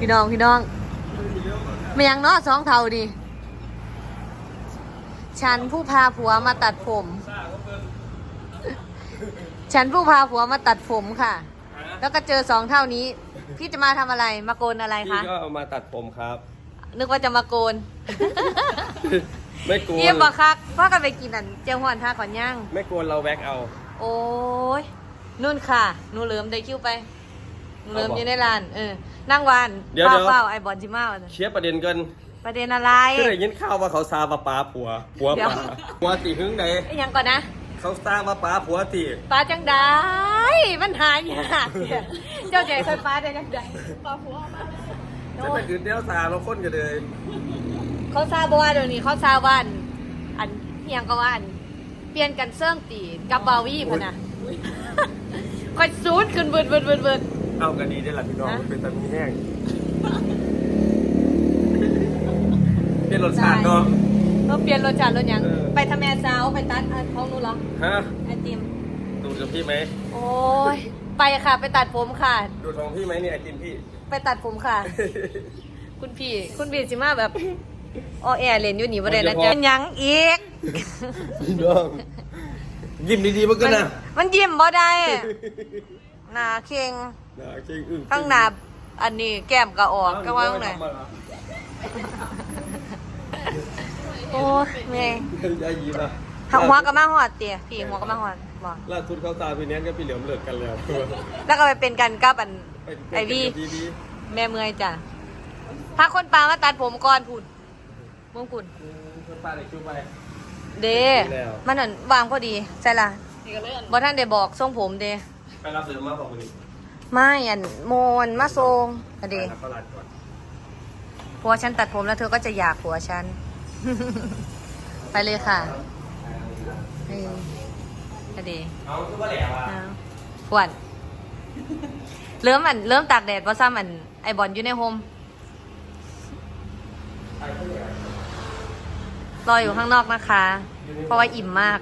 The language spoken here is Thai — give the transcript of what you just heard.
พี่น้องพี่น้องไม่ยังเนาะสองเท่าดิฉันผู้พาผัวมาตัดผม ฉันผู้พาผัวมาตัดผมค่ะ แล้วก็เจอสองเท่านี้ พี่จะมาทำอะไร มาโกนอะไรพี่คะก็เอามาตัดผมครับ นึกว่าจะมาโกน ไม่โกนเยี่ยมบักคักพ่อกันไปกินอันเจียวหอนท่าก่อนย่าง ไม่โกนเราแว็กเอา โอ้ยนุ่นค่ะหนูเหลิมได้คิวไปหนู เหลิมเอาบอกอยู่ในร้านเออนั่งวานเดี๋ยวเปล่าเดี๋ยว เปล่าไอบอลจิมาวันนั้นเคลียร์ประเด็นกันประเด็นอะไรคือได้ยินข่าวว่าเขาซาปาปาผัวผัวเดี๋ยว ปาผัวตีหึงไหนไอ้หยังก่อนนะ เขาซาปาปาผัวตีป้าจังได้มันหายากเนี่ยเจ้าใจเคยป้าได้จังได้ป้าผัวมาจะไปคืนเดียวซาเราคนกันเลยเขาทราบบ่ว่าเดี๋ยวนี้เขาทราบว่าอันอันเฮียงก็ว่าอันเปลี่ยนกันเสื่องตีกับบาวี่พะนะค่อยซูดขึ้นเบิดเบิดเบิดเบิด เอากันดีได้หละพี่น้องฮะมันเป็นตะมีแห้งเป็นรสชาติเนาะเราเปลี่ยนรสชาติรสหยังเออไปทำแม่สาวไปตัดอันของหนูเหรอฮะไอติมดูดกับพี่ไหมโอ้ยไปค่ะ ไปตัดผมค่ะ ดูดของพี่ไหมเนี่ยไอติมพี่ ไปตัดผมค่ะ คุณพี่ คุณพี่สิมาแบบออแอร์เลนอยู่นี่บ่ได้นะจ๊ะเป็นหยังอีกพี่น้องยิ้มดีๆมันก็นะมันยิ้มบ่ได้ หนาเค็งนะเก่งอึ้งข้างหน้าอันนี้แก้มก็ออกก็ว่างไหนโอ้ยแม่ยายีป่ะหัวก็มาหอดเตี๋ยพี่หัวก็มาหอดบอกล่าสุดเขาตาพี่เนี้ยก็พี่เหลียมเลิกกันแล้ว แล้วก็ไปเป็นกันกับอันปไอวี่พี่พี่แม่เมื่อยจ้ะพาคนปลามาตัดผมก่อนผุดมงกุฎเพื่อนป้าได้คิวไปเดแล้วมันนั่นวางพอดีใช่ล่ะบ่ท่านได้บอกทรงผมเด ไปรับเสริมมาบอกคนนี้ไม่อันโมนมาทรงอะเดไปรับตลาดก่อนผัวฉันตัดผมแล้วเธอก็จะอยากผัวฉัน ไปเลยค่ะเอออะเดเอาคือว่าแหล่ว่ะอ้าวปวดเริ่มอันเริ่มตากแดดเพราะซ้ำอันไอบอลอยู่ในโฮมรออยู่ข้างนอกนะคะ เพราะว่าอิ่มมาก